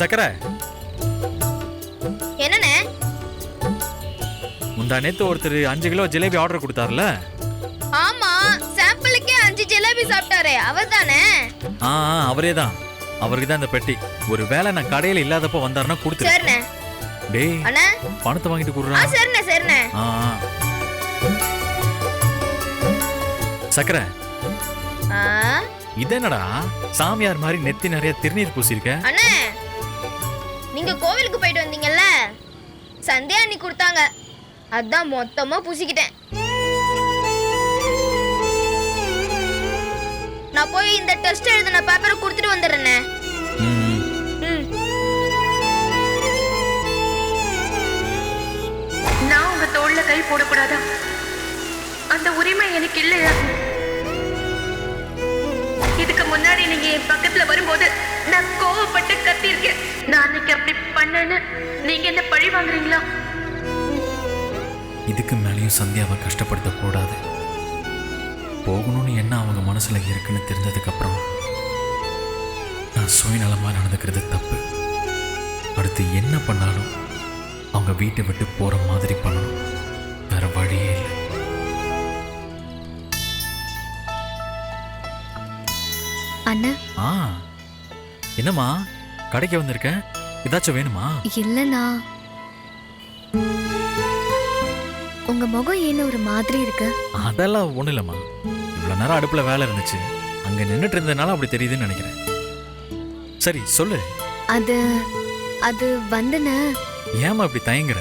சக்கரை. என்னண்ணே? முந்தா நேத்து ஒருத்தர் அஞ்சு கிலோ ஜிலேபி ஆர்டர் கொடுத்தாருல? ஆமா சாம்பிளுக்கே அஞ்சு ஜிலேபி சாப்பிட்டாரே அவர் தானே ஆ அவரே தான் அவருக்கு தான் இந்த பெட்டி. ஒரு வேளை நான் கடையில இல்லாதப்போ வந்தாருன்னா கொடுத்துரு. சரிண்ணே. டேய் அண்ணா. பணத்தை வாங்கிட்டு ஆ கொடுறா சரிண்ணே சரிண்ணே. ஆ. சக்கரை. ஆ? இதென்னடா சாமியார் மாதிரி நெத்தி நிறைய திருநீர் பூசியிருக்க அண்ணே. நீங்க கோவிலுக்கு போயிட்டு வந்தீங்கல்ல? சந்தியா அண்ணி கொடுத்தாங்க. அதான் மொத்தமா பூசிக்கிட்டேன். நான் போய் இந்த டெஸ்ட் எழுதின பேப்பரை கொடுத்துட்டு வந்துடுறேண்ணே. ம், நான் உங்க தோல்ல கை போடக்கூடாதா? அந்த உரிமை எனக்கு இல்லையா? இதுக்கு முன்னாடி நீங்க என் பக்கத்துல வரும்போது நான் கோவப்பட்டு கத்திருக்கேன் நான் அன்னைக்கு அப்படி பண்ணேன்னு நீங்க என்ன பழி வாங்குறீங்களா? இதுக்கு மேலேயும் சந்தியாவை கஷ்டப்படுத்த கூடாது. போகணும்னு என்ன அவங்க மனசுல இருக்குன்னு தெரிஞ்சதுக்கு அப்புறம் நான் சுயநலமா நடந்துக்கிறது தப்பு. அடுத்து என்ன பண்ணாலும் அவங்க வீட்டை விட்டு போற மாதிரி பண்ணணும். அண்ணா. ஆ. என்னம்மா? கடைக்கு வந்திருக்க? ஏதாச்சும் வேணுமா? இல்லண்ணா. உங்க முகம் ஏன்னு ஒரு மாதிரி இருக்கு? அதெல்லாம் ஒன்றும் இல்லைம்மா. இவ்வளோ நேரம் அடுப்பில் வேலை இருந்துச்சு. அங்கே நின்றுட்டு இருந்ததுனால அப்படி தெரியுதுன்னு நினைக்கிறேன். சரி சொல்லு. அது அது வந்துண்ண. ஏம்மா இப்படி தயங்குற?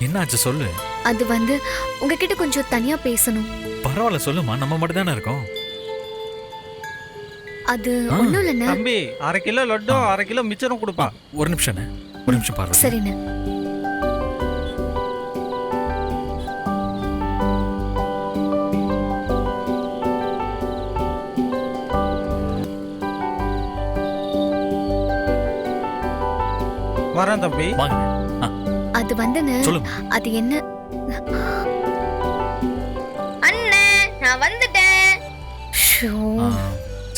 என்னாச்சு சொல்லு. அது வந்து உங்ககிட்ட கொஞ்சம் தனியா பேசணும். பரவாயில்ல சொல்லுமா நம்ம மட்டும் தானே இருக்கோம். அது. ஒண்ணும் இல்லைண்ண. தம்பி அரை கிலோ லட்டும் அரை கிலோ மிச்சரும் கொடுப்பா. ஒரு நிமிஷம் ஒரு நிமிஷம் பார்வதி சரிண்ண. வரேன் தம்பி. வாங்க அது வந்துண்ண. சொல்லுமா அது என்ன? அண்ணே நான் வந்துட்டேன். ஷோ.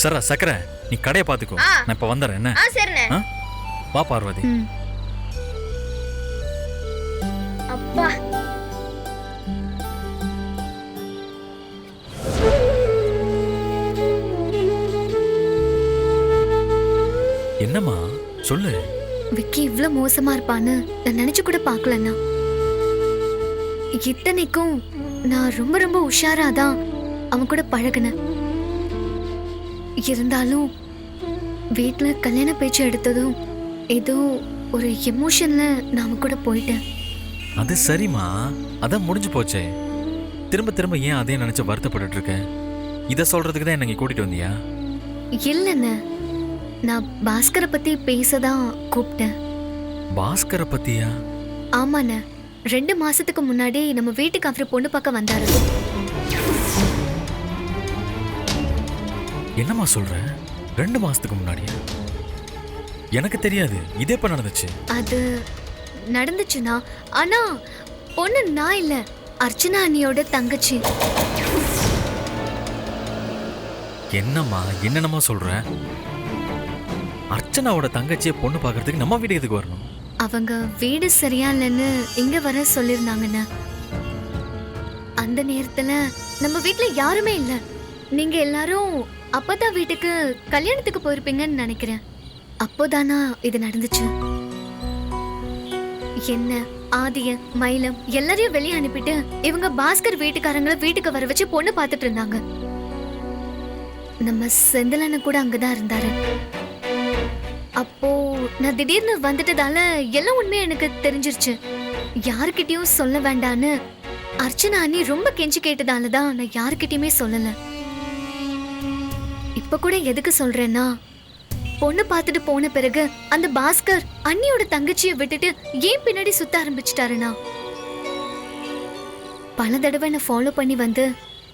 சரா சக்கரை நீ கடையை பார்த்துக்கோ. நான் இப்போ வந்துடுறேன் என்ன? ஆ சரிண்ணே? வா பார்வதி. அப்பா. என்னம்மா? சொல்லு. விக்கி இவ்ளோ மோசமா இருப்பான்னு நான் நினைச்சு கூட பார்க்கலண்ணா. இத்தனைக்கும் நான் ரொம்ப ரொம்ப உஷாரா தான் அவன் கூட பழகுனேன். இருந்தாலும் வீட்ல கல்யாண பேச்சு எடுத்ததும் ஏதோ ஒரு எமோஷன்ல அவன் கூட போயிட்டேன். அது சரிம்மா. அதான் முடிஞ்சு போச்சே. திரும்ப திரும்ப ஏன் அதே நினைச்சு வருத்தப்பட்டுட்டு இருக்க இதை சொல்றதுக்கு தான் என்ன இங்க கூட்டிட்டு வந்தியா? இல்லைண்ண. நான் பாஸ்கரை பத்தி பேசதான் கூப்பிட்டேன் பாஸ்கரை பத்தியா? ஆமாண்ண. ரெண்டு மாசத்துக்கு முன்னாடி நம்ம வீட்டுக்கு அவர் பொண்ணு பார்க்க வந்தாரு. என்னம்மா சொல்ற? ரெண்டு மாசத்துக்கு முன்னாடியா? எனக்கு தெரியாது. இது எப்ப நடந்துச்சு. அது நடந்துச்சுன்னா ஆனா பொண்ணு நான் இல்ல. அர்ச்சனா அண்ணியோட தங்கச்சி. என்னம்மா என்னென்னமா சொல்ற? அர்ச்சனாவோட தங்கச்சியை பொண்ணு பார்க்கறதுக்கு நம்ம வீடு எதுக்கு வரணும்? அவங்க வீடு சரியா இல்லைன்னு இங்க வர சொல்லிருந்தாங்கண்ணா அந்த நேரத்துல நம்ம வீட்ல யாருமே இல்ல. நீங்க எல்லாரும் அப்பதான் வீட்டுக்கு கல்யாணத்துக்கு போயிருப்பீங்கன்னு நினைக்கிறேன். அப்போதானா இது நடந்துச்சு? என்ன ஆதிய மயிலம் எல்லாரையும் வெளியே அனுப்பிட்டு இவங்க பாஸ்கர் வீட்டுக்காரங்கள வீட்டுக்கு வர வச்சு பொண்ணு பார்த்துட்டு இருந்தாங்க. நம்ம செந்திலண்ண கூட அங்கதான் இருந்தாரு. அப்போ நான் திடீர்னு வந்துட்டதால எல்லாம் உண்மையும் எனக்கு தெரிஞ்சிருச்சு. யாருக்கிட்டயும் சொல்ல வேண்டான்னு அர்ச்சனா அண்ணி ரொம்ப கெஞ்சி கேட்டதால தான் நான் யாருக்கிட்டயுமே சொல்லலை. இப்ப கூட எதுக்கு சொல்றேன்னா? பொண்ணு பார்த்துட்டு போன பிறகு அந்த பாஸ்கர் அண்ணியோட தங்கச்சியை விட்டுட்டு ஏன் பின்னாடி சுத்த ஆரம்பிச்சிட்டாருண்ணா? பல தடவை என்ன ஃபாலோ பண்ணி வந்து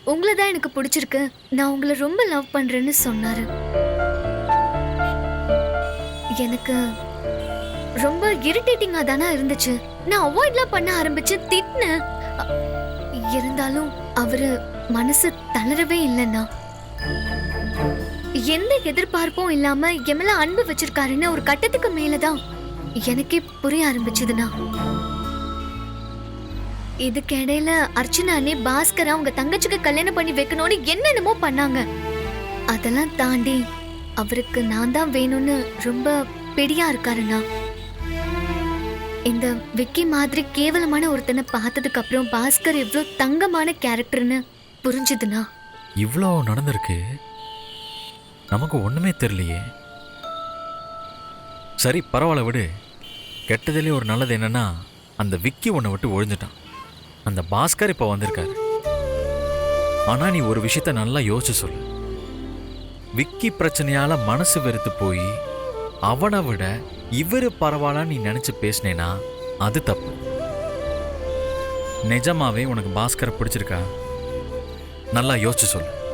உங்களை தான் எனக்கு பிடிச்சிருக்கு நான் உங்களை ரொம்ப லவ் பண்றேன்னு சொன்னாரு. எனக்கு ரொம்ப இரிட்டேட்டிங்கா தானே இருந்துச்சு. நான் அவாய்ட்லாம் பண்ண ஆரம்பிச்சு திட்டினேன். இருந்தாலும் அவரு மனசு தளரவே இல்லைன்னா எந்த எதிர்பார்ப்பும் இல்லாம என் அன்பு வச்சிருக்காருன்னு ஒரு கட்டத்துக்கு மேலதான் எனக்கே புரிய ஆரம்பிச்சதுண்ணா. இதுக்கு இடையில அர்ச்சனா அண்ணே பாஸ்கரா தங்கச்சிக்கு கல்யாணம் பண்ணி வைக்கணும்னு என்னென்னமோ பண்ணாங்க. அதெல்லாம் தாண்டி அவருக்கு நான் தான் வேணும்னு ரொம்ப பெடியா இருக்காருண்ணா. இந்த விக்கி மாதிரி கேவலமான ஒருத்தனை பார்த்ததுக்கு அப்புறம் பாஸ்கர் எவ்வளோ தங்கமான கேரக்டர்னு புரிஞ்சுதுண்ணா. இவ்வளோ நடந்திருக்கு. நமக்கு ஒன்றுமே தெரியலையே. சரி பரவாயில்ல விடு. கெட்டதுலேயே ஒரு நல்லது என்னன்னா அந்த விக்கி உன்னை விட்டு ஒழிஞ்சிட்டான். அந்த பாஸ்கர் இப்போ வந்திருக்காரு. ஆனால் நீ ஒரு விஷயத்த நல்லா யோசிச்சு சொல்லு. விக்கி பிரச்சனையால் மனசு வெறுத்து போய் அவனை விட இவரு பரவாயில்லன்னு நீ நினச்சி பேசினேன்னா அது தப்பு. நிஜமாவே உனக்கு பாஸ்கரை பிடிச்சிருக்கா? நல்லா யோசிச்சு சொல்லு.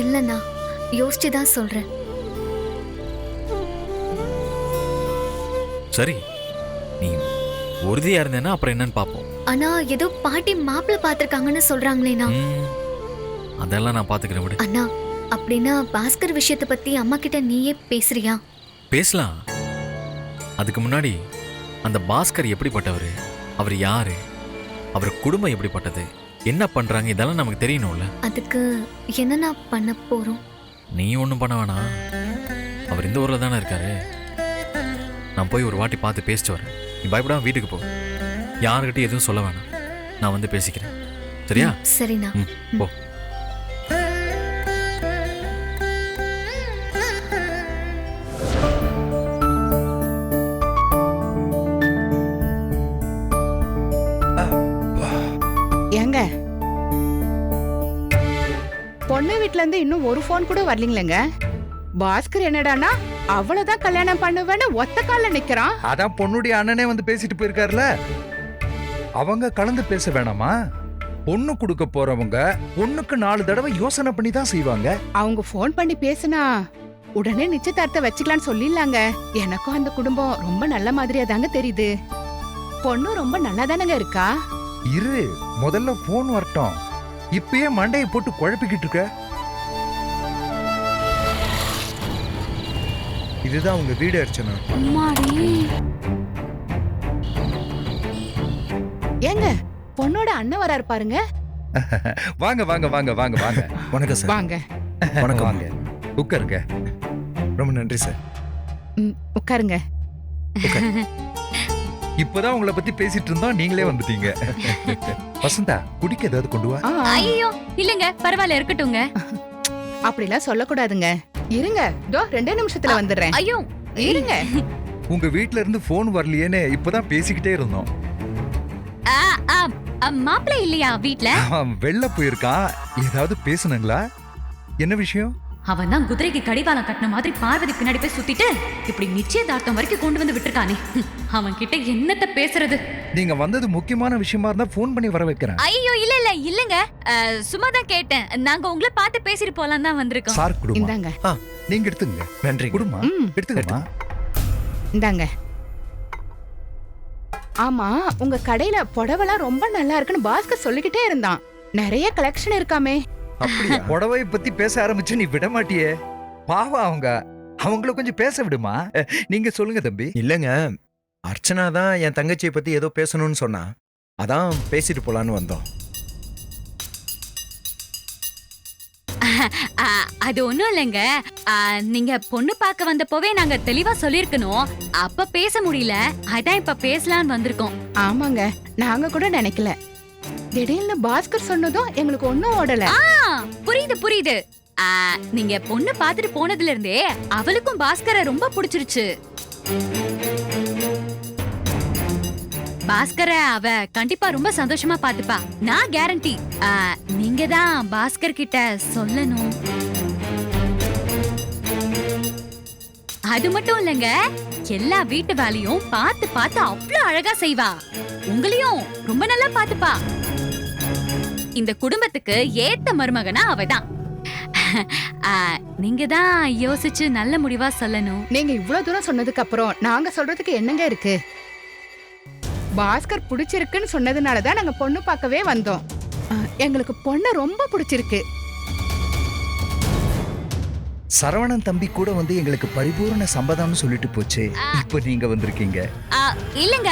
இல்லைண்ணா யோசிச்சு தான் சொல்றேன். சரி நீ உறுதியா இருந்தேன்னா அப்புறம் என்னன்னு பார்ப்போம் ஆனா ஏதோ பாட்டி மாப்பிள்ளை பார்த்திருக்காங்கன்னு சொல்றாங்களேண்ணா அதெல்லாம் நான் பார்த்துக்கிறேன் விடு. அண்ணா அப்படின்னா பாஸ்கர் விஷயத்தை பத்தி அம்மா கிட்ட நீயே பேசுறியா? பேசலாம். அதுக்கு முன்னாடி அந்த பாஸ்கர் எப்படிப்பட்டவர்? அவர் யாரு? அவர் குடும்பம் எப்படிப்பட்டது? என்ன பண்றாங்க? இதெல்லாம் நமக்கு தெரியணும்ல. அதுக்கு என்னண்ணா பண்ண போறோம்? நீ ஒன்றும் பண்ண வேணாம். அவர் இந்த ஊரில் தானே இருக்காரு. நான் போய் ஒரு வாட்டி பார்த்து பேசிட்டு வரேன். நீ பயப்படாம வீட்டுக்கு போ. யாருக்கிட்டையும் எதுவும் சொல்ல வேணாம். நான் வந்து பேசிக்கிறேன். சரியா? சரிண்ணா. ம் போ. ஒரு ஃபோன் கூட வரலீங்களேங்க. பாஸ்கர் என்னடானா அவ்வளவுதான் கல்யாணம் பண்ணுவேன்னு ஒத்த கால்ல நிக்கிறான். அதான் பொண்ணுடைய அண்ணனே வந்து பேசிட்டு போயிருக்காருல. அவங்க கலந்து பேச வேணாமா? பொண்ணு கொடுக்க போறவங்க பொண்ணுக்கு நாலு தடவை யோசனை பண்ணி தான் செய்வாங்க. அவங்க ஃபோன் பண்ணி பேசினா உடனே நிச்சயதார்த்தம் வச்சுக்கலாம்னு சொல்லிடலாங்க. எனக்கும் அந்த குடும்பம் ரொம்ப நல்ல மாதிரியா தாங்க தெரியுது. பொண்ணு ரொம்ப நல்லா தானங்க இருக்கா? இரு முதல்ல போன் வரட்டும். இப்பயே மண்டையை போட்டு குழப்பிக்கிட்டு இருக்க. இதுதான் உங்க வீடு அர்ச்சனா. ஏங்க பொண்ணோட அண்ணன் வராரு பாருங்க. வாங்க வாங்க வாங்க வாங்க வாங்க. வணக்கம் சார். வாங்க. வணக்கம். வாங்க. உட்காருங்க. ரொம்ப நன்றி சார். ம், உட்காருங்க. இப்பதான் உங்களை பத்தி பேசிட்டு இருந்தோம் நீங்களே வந்துட்டீங்க. வசந்தா குடிக்க ஏதாவது கொண்டு வா. ஐயோ இல்லங்க பரவாயில்ல இருக்கட்டும்ங்க. அப்படிலாம் சொல்லக்கூடாதுங்க. இருங்க. தோ ரெண்டே நிமிஷத்துல வந்துடுறேன். ஐயோ. இருங்க. உங்க வீட்ல இருந்து போன் வரலையேன்னு இப்பதான் பேசிக்கிட்டே இருந்தோம். மாப்பிள்ளை இல்லையா வீட்ல? அவன் வெளில போயிருக்கான். ஏதாவது பேசுனங்களா என்ன விஷயம்? அவன் தான் குதிரைக்கு கடிவாளம் கட்டின மாதிரி பார்வதி பின்னாடி போய் சுத்திட்டு இப்படி நிச்சயதார்த்தம் வரைக்கும் கொண்டு வந்து விட்டுருக்கானே. அவன் கிட்ட என்னத்த பேசுறது? நீங்க வந்தது முக்கியமான விஷயமா இருந்தா ஃபோன் பண்ணி வர வைக்கிறேன். ஐயோ இல்ல இல்ல இல்லங்க. சும்மா தான் கேட்டேன். நாங்க உங்களை பார்த்து பேசிட்டு போலாம் தான் வந்திருக்கோம். சார் குடுமா? இந்தாங்க. நீங்க எடுத்துங்க நன்றி குடுமா? எடுத்துக்கமா? இந்தாங்க. ஆமா உங்க கடையில புடவைலாம் ரொம்ப நல்லா இருக்குன்னு பாஸ்கர் சொல்லிக்கிட்டே இருந்தான். நிறைய கலெக்ஷன் இருக்காமே. அப்படியா? புடவை பத்தி பேச ஆரம்பிச்சு நீ விட மாட்டியே. பாவம் அவங்க. அவங்கள கொஞ்சம் பேச விடுமா? நீங்க சொல்லுங்க தம்பி. இல்லைங்க. அர்ச்சனா தான் என் தங்கச்சியை பத்தி ஏதோ பேசணும்னு சொன்னா. அதான் பேசிட்டு போலான்னு வந்தோம். ஆ, அது ஒண்ணும் இல்லைங்க. நீங்க பொண்ணு பார்க்க வந்தப்போவே நாங்க தெளிவா சொல்லிருக்கணும் அப்ப பேச முடியல. அதான் இப்ப பேசலாம்னு வந்திருக்கோம். ஆமாங்க. நாங்க கூட நினைக்கல. திடீர்னு பாஸ்கர் சொன்னதும் எங்களுக்கு ஒன்னும் ஓடல. ஆ, புரியுது புரியுது. நீங்க பொண்ணு பாத்துட்டு போனதுல இருந்தே அவளுக்கும் பாஸ்கர ரொம்ப பிடிச்சிருச்சு. பாஸ்கர அவ கண்டிப்பா ரொம்ப சந்தோஷமா பாத்துப்பா. நான் கேரண்டி நீங்க தான் பாஸ்கர் கிட்ட சொல்லணும். அது மட்டும் இல்லங்க எல்லா வீட்டு வேலையும் பார்த்து பார்த்து அவ்வளவு அழகா செய்வா. உங்களையும் ரொம்ப நல்லா பாத்துப்பா. இந்த குடும்பத்துக்கு ஏத்த மருமகனா அவதான். நீங்க தான் யோசிச்சு நல்ல முடிவா சொல்லணும். நீங்க இவ்வளவு தூரம் சொன்னதுக்கு அப்புறம் நாங்க சொல்றதுக்கு என்னங்க இருக்கு? பாஸ்கர் பிடிச்சிருக்குன்னு சொன்னதுனால தான் நாங்க பொண்ணு பார்க்கவே வந்தோம். எங்களுக்கு பொண்ணு ரொம்ப பிடிச்சிருக்கு. சரவணன் தம்பி கூட வந்து எங்களுக்கு பரிபூரண சம்மதம்னு சொல்லிட்டு போச்சு. இப்போ நீங்க வந்திருக்கீங்க. ஆ, இல்லங்க.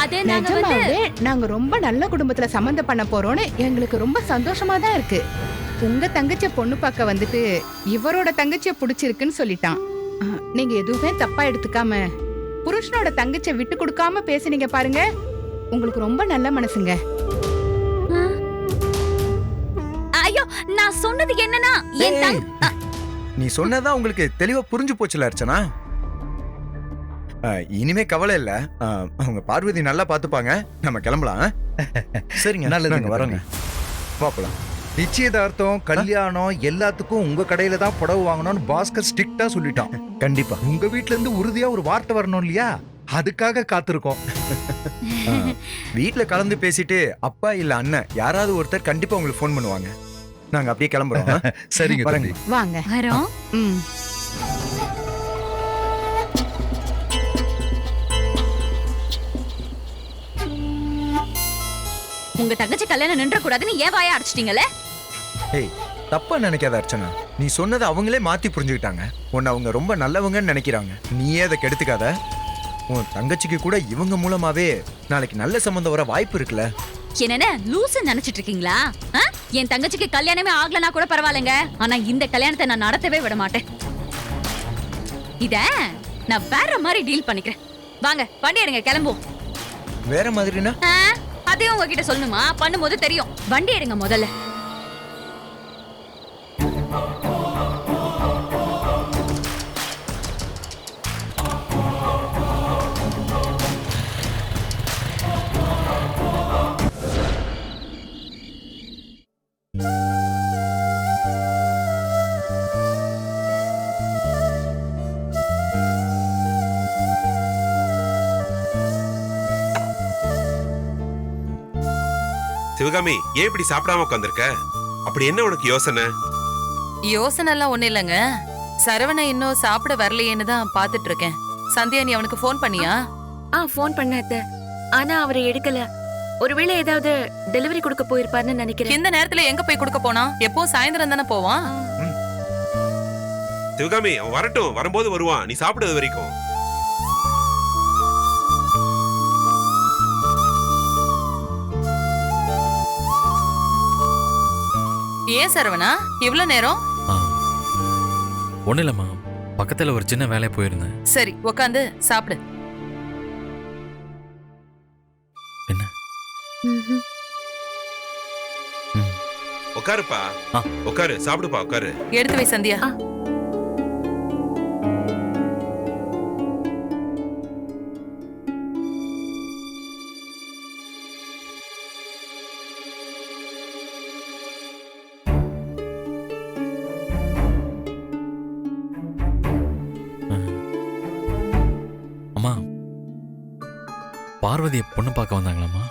அது நாங்க வந்து நிஜமாவே நாங்க ரொம்ப நல்ல குடும்பத்துல சம்மந்தம் பண்ண போறோம்னு எங்களுக்கு ரொம்ப சந்தோஷமா தான் இருக்கு. உங்க தங்கச்சிய பொண்ணு பார்க்க வந்துட்டு இவரோட தங்கச்சிய பிடிச்சிருக்குன்னு சொல்லிட்டான். ஆ, நீங்க எதுவுமே தப்பா எடுத்துக்காம புருஷனோட தங்கச்சிய விட்டு கொடுக்காம பேசுனீங்க பாருங்க. உங்களுக்கு ரொம்ப நல்ல மனசுங்க. ஐயோ நான் சொன்னது என்னன்னா என் தங் ஏய், நீ சொன்னதா உங்களுக்கு தெளிவா புரிஞ்சு போச்சுல அர்ச்சனா? இனிமே கவலை இல்ல. அவங்க பார்வதி நல்லா பாத்துப்பாங்க. நம்ம கிளம்பலாம்? சரிங்க. நாங்க வரோங்க. பாப்பலாம் நிச்சயதார்த்தம் கல்யாணம் எல்லாத்துக்கும் உங்க கடையில தான் புடவை வாங்கணும்னு பாஸ்கர் ஸ்ட்ரிக்டா சொல்லிட்டான். கண்டிப்பா. உங்க வீட்ல இருந்து உறுதியா ஒரு வார்த்தை வரணும் இல்லையா? அதுக்காக காத்திருக்கோம். வீட்ல கலந்து பேசிட்டு அப்பா இல்ல அண்ணன் யாராவது ஒருத்தர் கண்டிப்பா உங்களுக்கு ஃபோன் பண்ணுவாங்க. நாங்க அப்படியே கிளம்புறோம் ஆ? சரிங்க வரேங்க. தம்பி வாங்க. வரோம். ம். உங்க தங்கச்சி கல்யாணம் நின்ற கூடாதுன்னு ஏன் வாயா அடிச்சிட்டீங்கல்ல ஏய் தப்பா நினைக்காத அர்ச்சனா. நீ சொன்னதை அவங்களே மாத்தி புரிஞ்சுக்கிட்டாங்க. உன்னை அவங்க ரொம்ப நல்லவங்கன்னு நினைக்கிறாங்க. நீயே அதை கெடுத்துக்காத. உன் தங்கச்சிக்கு கூட இவங்க மூலமாவே நாளைக்கு நல்ல சம்பந்தம் வர வாய்ப்பு இருக்குல்ல. என்னென்ன லூசு நினைச்சிட்டு இருக்கீங்களா? ஆ? என் தங்கச்சிக்கு கல்யாணமே ஆகலனா கூட பரவாயில்லைங்க. ஆனா இந்த கல்யாணத்தை நான் நடத்தவே விட மாட்டேன். இத நான் வேற மாதிரி டீல் பண்ணிக்கிறேன். வாங்க வண்டி எடுங்க கிளம்புவோம். வேற மாதிரினா? அதையும் உங்ககிட்ட சொல்லணுமா? பண்ணும்போது தெரியும். வண்டி எடுங்க முதல்ல. சிவகாமி ஏன் இப்படி சாப்பிடாம உட்காந்துருக்க அப்படி என்ன உனக்கு யோசனை? யோசனை எல்லாம் ஒண்ணு இல்லைங்க. சரவண இன்னும் சாப்பிட வரலையேன்னு தான் பாத்துட்டு இருக்கேன் சந்தியா நீ அவனுக்கு ஃபோன் பண்ணியா? ஆ ஃபோன் பண்ண அத்தை. ஆனா அவர் எடுக்கல. ஒருவேளை ஏதாவது டெலிவரி கொடுக்க போயிருப்பாருன்னு நினைக்கிறேன். இந்த நேரத்துல எங்க போய் கொடுக்க போனா எப்போ சாயந்தரம் தானே போவான்? சிவகாமி அவன் வரட்டும். வரும்போது வருவான். நீ சாப்பிடுறது வரைக்கும். ஏன் சரவணா? இவ்ளோ நேரம்? ஆ. ஒன்றும் இல்லைம்மா பக்கத்தில் ஒரு சின்ன வேலையை போயிருந்தேன். சரி உக்காந்து சாப்பிடு. என்ன? உட்காருப்பா ஆ. உட்காரு சாப்பிடுப்பா உட்காரு எடுத்து வை சந்தியா. பார்வதியை பொண்ணு பார்க்க வந்தாங்களாம்மா?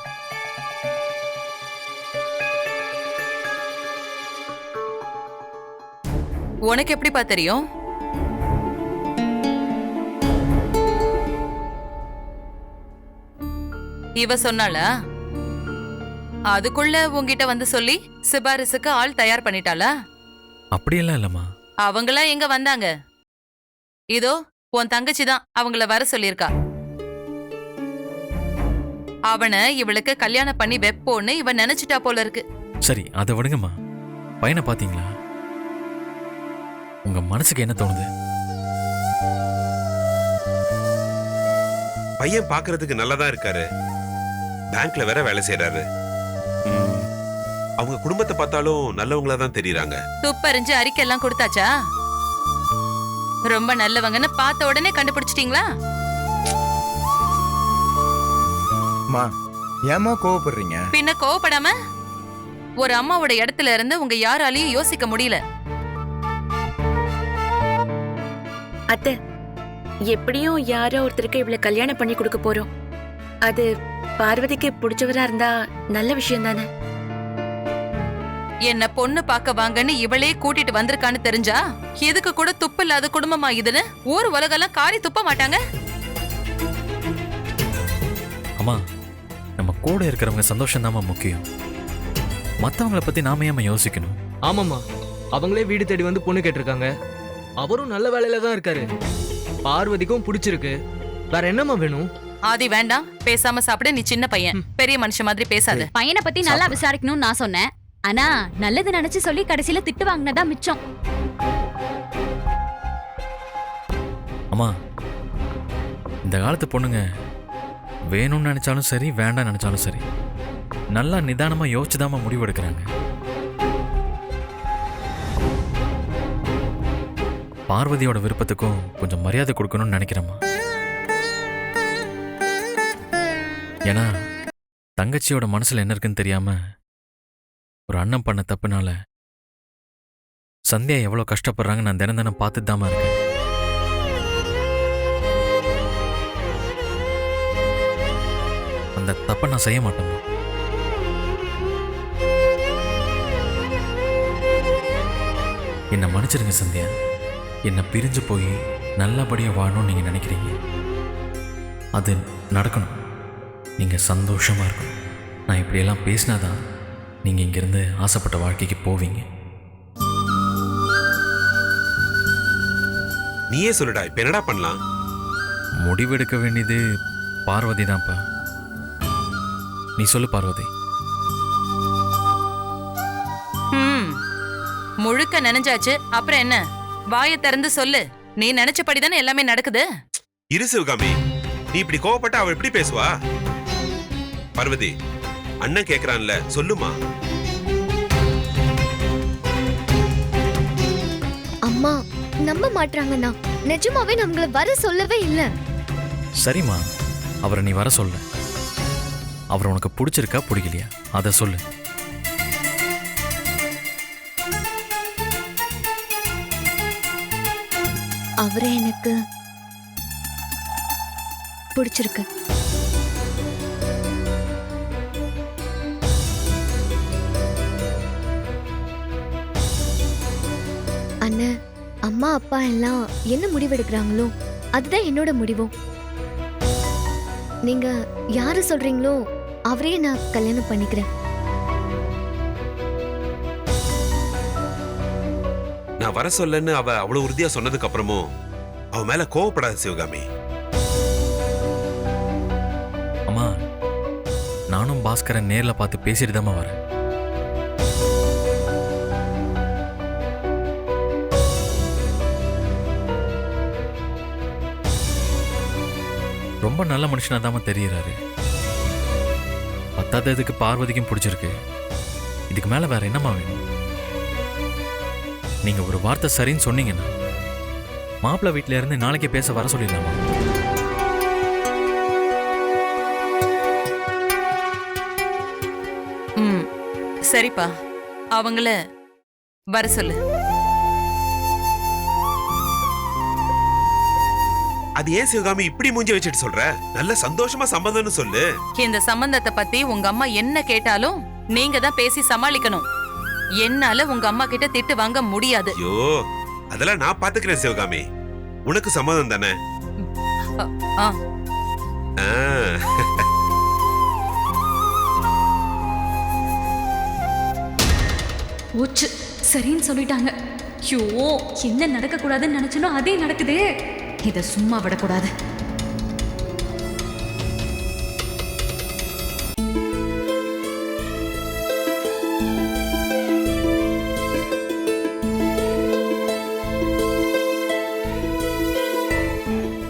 உனக்கு எப்படிப்பா தெரியும்? இவ சொன்னாளா? அதுக்குள்ள உன்கிட்ட வந்து சொல்லி சிபாரிசுக்கு ஆள் தயார் பண்ணிட்டாளா? அப்படியெல்லாம் இல்லைம்மா. அவங்களா எங்க வந்தாங்க? இதோ உன் தங்கச்சி தான் அவங்கள வர சொல்லியிருக்கா. அவனை இவளுக்கு கல்யாணம் பண்ணி வைப்போன்னு இவ நினைச்சிட்டா போல இருக்கு. சரி அதை விடுங்கம்மா. பையனை பார்த்தீங்களா? உங்க மனசுக்கு என்ன தோணுது? பையன் பாக்குறதுக்கு நல்லதா இருக்காரு. பேங்க்ல வேற வேலை செய்யறாரு ம், அவங்க குடும்பத்தை பார்த்தாலும் நல்லவங்களா தான் தெரியறாங்க. துப்பறிஞ்சு அறிக்கை எல்லாம் கொடுத்தாச்சா? ரொம்ப நல்லவங்கன்னு பார்த்த உடனே கண்டுபிடிச்சிட்டீங்களா? மா ஏமா கோவப்படுறீங்க? பின்ன கோவப்படாம? ஒரு அம்மாவோட இடத்துல இருந்து உங்க யாராலையும் யோசிக்க முடியல. அத்தை எப்படியும் யாரோ ஒருத்தருக்கு இவளை கல்யாணம் பண்ணி கொடுக்க போறோம். அது பார்வதிக்கு பிடிச்சவரா இருந்தா நல்ல விஷயம் தானே? என்ன பொண்ணு பார்க்க வாங்கன்னு இவளே கூட்டிட்டு வந்திருக்கான்னு தெரிஞ்சா எதுக்கு கூட துப்பு இல்லாத குடும்பமா இதுன்னு? ஊர் உலகெல்லாம் காரி துப்ப மாட்டாங்க. அம்மா கூட இருக்கிறவங்க சந்தோஷம் முக்கியம். மற்றவங்கள பற்றி நாம ஏம்மா யோசிக்கணும்? ஆமாம்மா. அவங்களே வீடு தேடி வந்து பொண்ணு கேட்டிருக்காங்க. அவரும் நல்ல வேலையில தான் இருக்காரு. பார்வதிக்கும் பிடிச்சிருக்கு. வேற என்னம்மா வேணும்? ஆதி வேண்டாம். பேசாம சாப்பிட நீ சின்ன பையன். பெரிய மனுஷன் மாதிரி பேசாத. பையனை பத்தி நல்லா விசாரிக்கணும்னு நான் சொன்னேன். ஆனா நல்லது நினைச்சு சொல்லி கடைசியில திட்டு வாங்கினதா மிச்சம். அம்மா இந்த காலத்து பொண்ணுங்க வேணும்னு நினச்சாலும் சரி வேண்டாம் நினச்சாலும் சரி. நல்லா நிதானமாக யோசிச்சுதாம்மா முடிவு முடிவெடுக்கிறாங்க. பார்வதியோட விருப்பத்துக்கும் கொஞ்சம் மரியாதை கொடுக்கணும்னு நினைக்கிறேம்மா. ஏன்னா தங்கச்சியோட மனசில் என்ன இருக்குன்னு தெரியாமல் ஒரு அண்ணன் பண்ண தப்புனால சந்தியா எவ்வளோ கஷ்டப்படுறாங்க நான் தினம் தினம் பார்த்துட்டு தான் இருக்கேன். அந்த தப்பை நான் செய்ய மாட்டேம்மா என்னை மன்னிச்சிருங்க சந்தியா. என்னை பிரிஞ்சு போய் நல்லபடியாக வாழணும்னு நீங்கள் நினைக்கிறீங்க. அது நடக்கணும். நீங்கள் சந்தோஷமாக இருக்கணும். நான் இப்படியெல்லாம் பேசினாதான் நீங்கள் இங்கேருந்து ஆசைப்பட்ட வாழ்க்கைக்கு போவீங்க. நீயே சொல்லுடா இப்ப என்னடா பண்ணலாம்? முடிவெடுக்க வேண்டியது பார்வதி தான்ப்பா. நீ சொல்லு பார்வதி. ம் முழுக்க நினைஞ்சாச்சு. அப்புறம் என்ன? வாயை திறந்து சொல்லு. நீ நினைச்சபடி தானே எல்லாமே நடக்குது? இரு சிவகாமி நீ இப்படி கோவப்பட்டா அவ எப்படி பேசுவா? பார்வதி அண்ணன் கேக்குறான்ல சொல்லுமா? அம்மா நம்ப மாட்றாங்கண்ணா. நிஜமாவே நம்மள வர சொல்லவே இல்ல. சரிம்மா அவரை நீ வர சொல்லு. அவர் உனக்கு பிடிச்சிருக்கா பிடிக்கலையா? அதை சொல்லு. அவரே எனக்கு பிடிச்சிருக்கு. அண்ணன் அம்மா அப்பா எல்லாம் என்ன முடிவெடுக்கிறாங்களோ அதுதான் என்னோட முடிவும் நீங்க யாரு சொல்றீங்களோ அவரையே நான் கல்யாணம் பண்ணிக்கிறேன். நான் வர சொல்லன்னு அவ அவ்வளவு உறுதியா சொன்னதுக்கு அப்புறமும் அவ மேல கோவப்படாத சிவகாமி. அம்மா நானும் பாஸ்கரன் நேரில் பார்த்து பேசிட்டு தாம்மா வரேன். ரொம்ப நல்ல மனுஷனா தாம்மா தெரியறாரு. பத்தாததுக்கு பார்வதிக்கும் பிடிச்சிருக்கு. இதுக்கு மேலே வேற என்னம்மா வேணும்? நீங்க ஒரு வார்த்தை சரின்னு சொன்னீங்கன்னா மாப்பிள்ளை வீட்டில இருந்து நாளைக்கே பேச வர சொல்லிடலாமா? ம் சரிப்பா. அவங்கள வர சொல்லு. அது ஏன் சிவகாமி இப்படி மூஞ்சி வச்சுட்டு சொல்ற? நல்ல சந்தோஷமா சம்மதம்னு சொல்லு. இந்த சம்பந்தத்தை பத்தி உங்க அம்மா என்ன கேட்டாலும் நீங்க தான் பேசி சமாளிக்கணும். என்னால உங்க அம்மா கிட்ட திட்டு வாங்க முடியாது. ஐயோ அதெல்லாம் நான் பாத்துக்கிறேன் சிவகாமி. உனக்கு சம்மதம் தானே? ஆ. ஆ. ஓச்சு சரின்னு சொல்லிட்டாங்க. ஐயோ என்ன நடக்கக்கூடாதுன்னு நினைச்சனோ அதே நடக்குதே. இதை சும்மா விடக்கூடாது.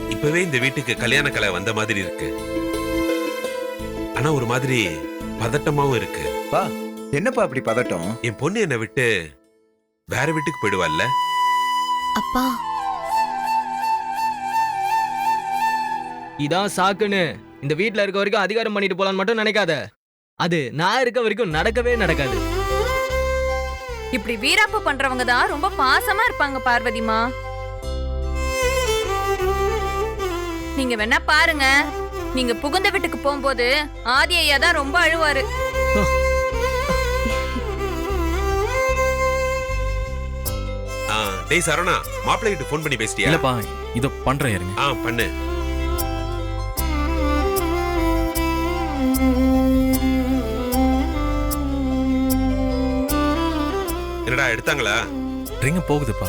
இப்பவே இந்த வீட்டுக்கு கல்யாண கலை வந்த மாதிரி இருக்கு. ஆனா ஒரு மாதிரி பதட்டமாவும் இருக்கு. பா என்னப்பா அப்படி பதட்டம்? என் பொண்ணு என்னை விட்டு வேற வீட்டுக்கு போயிடுவாள்ல? அப்பா இதான் சாக்குன்னு. இந்த வீட்ல இருக்க வரைக்கும் அதிகாரம் பண்ணிட்டு போலான்னு மட்டும் நினைக்காத. அது நான் இருக்க வரைக்கும் நடக்கவே நடக்காது. இப்படி வீராப்பு பண்றவங்க தான் ரொம்ப பாசமா இருப்பாங்க பார்வதிமா. நீங்க வேணா பாருங்க. நீங்க புகுந்த வீட்டுக்கு போகும்போது ஆதி ஐயா தான் ரொம்ப அழுவாரு. ஆ, டேய் சரவணா மாப்பிள்ளை கிட்ட ஃபோன் பண்ணி பேசிட்டியா? இல்லப்பா இதோ பண்றேன் இருங்க. ஆ பண்ணு. என்னடா எடுத்தாங்களா? ரிங்க போகுதுப்பா.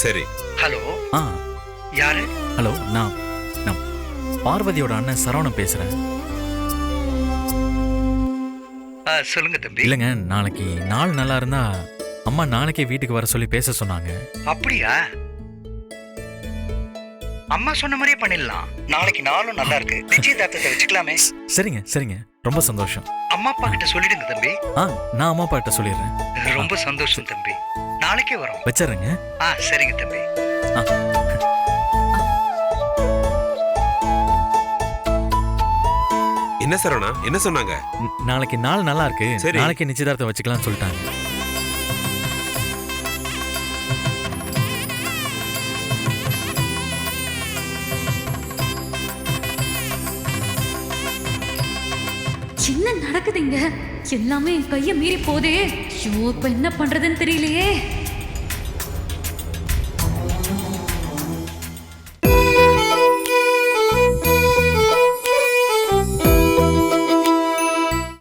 சரி. ஹலோ? ஆ. யாரு? ஹலோ நான் நான் பார்வதியோட அண்ணன் சரவணன் பேசுகிறேன் ஆ, சொல்லுங்க தம்பி. இல்லைங்க நாளைக்கு நாள் நல்லா இருந்தா அம்மா நாளைக்கே வீட்டுக்கு வர சொல்லி பேச சொன்னாங்க. அப்படியா? அம்மா சொன்ன மாதிரியே பண்ணிடலாம். நாளைக்கு நாளும் நல்லா இருக்கு. நிச்சயதார்த்தத்தை வச்சுக்கலாமே. சரிங்க சரிங்க. ரொம்ப சந்தோஷம். அம்மா அப்பா கிட்ட சொல்லிடுங்க தம்பி. ஆ நான் அம்மா அப்பா கிட்ட சொல்லிடுறேன் ரொம்ப சந்தோஷம் தம்பி. நாளைக்கே வரோம். வச்சிடுறேங்க. ஆ சரிங்க தம்பி. என்ன சரவணா என்ன சொன்னாங்க? நாளைக்கு நாள் நல்லா இருக்கு. சரி. நாளைக்கு நிச்சயதார்த்தம் வச்சுக்கலாம்னு சொல்லிட்டாங்க. என்ன எல்லாமே என் கைய மீறி போதே. ஐயோ இப்ப என்ன பண்றதுன்னு தெரியலையே.